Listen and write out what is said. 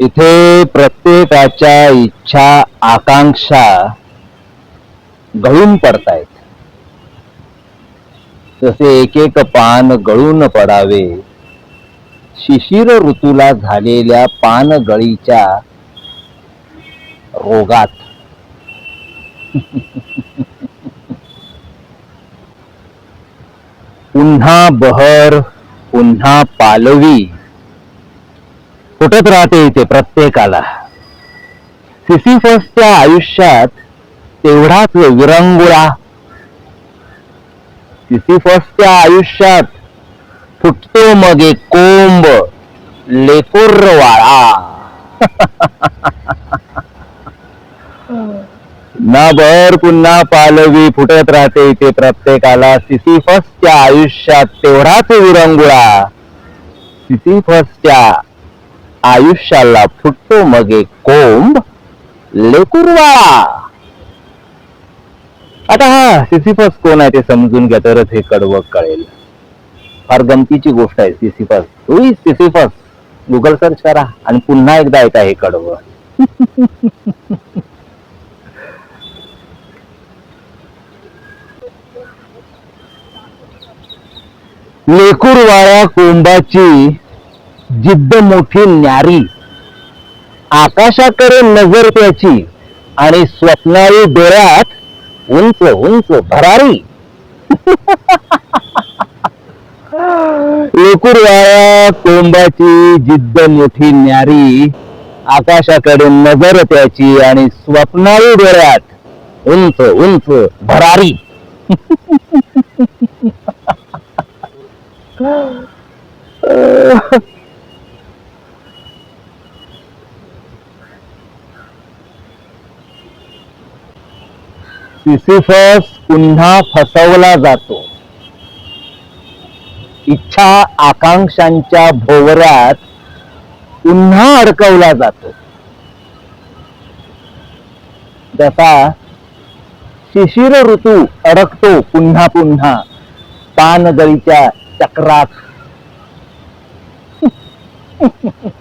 इथे प्रत्येकाच्या इच्छा आकांक्षा गळून पडतायत. तसे एक एक पान गळून पडावे शिशिर ऋतूला झालेल्या पानगळीच्या रोगात. पुन्हा बहर पुन्हा पालवी. फुटत राहते इथे प्रत्येकाला. सिसिफसच्या आयुष्यात तेवढाच विरंगुळा. सिसिफसच्या आयुष्यात फुटतो मग एक कोंब लेकुरवाळा ना बर पुन्हा पालवी फुटत राहते इथे प्रत्येकाला. सिसिफसच्या आयुष्यात तेवढाच विरंगुळा. सिसिफसच्या आयुष्याला फुटतो मगे कोंब लेकुरवाळा आता हा सिसिफस कोण आहे ते समजून घ्या तरच हे कडवं कळेल. फार गमतीची गोष्ट आहे सिसिफस. हुई सिसिफस. गुगल सर्च करा आणि पुन्हा एकदा ऐका हे कडवं. लेकुरवाळ्या कोंबाची जिद्द मोठी न्यारी. आकाशाकडे नजर त्याची आणि स्वप्नाळी डोळ्यात उंच उंच भरारी. लेकुरवाळ्या कोंबाची जिद्द मोठी न्यारी. आकाशाकडे नजर त्याची आणि स्वप्नाळी डोळ्यात उंच उंच भरारी. सिसिफस पुन्हा फसवला जातो. इच्छा आकांक्षांच्या भोवऱ्यात पुन्हा अडकवला जातो. जसा शिशिर ऋतू अडकतो पुन्हा पुन्हा पानगळीच्या चक्रात.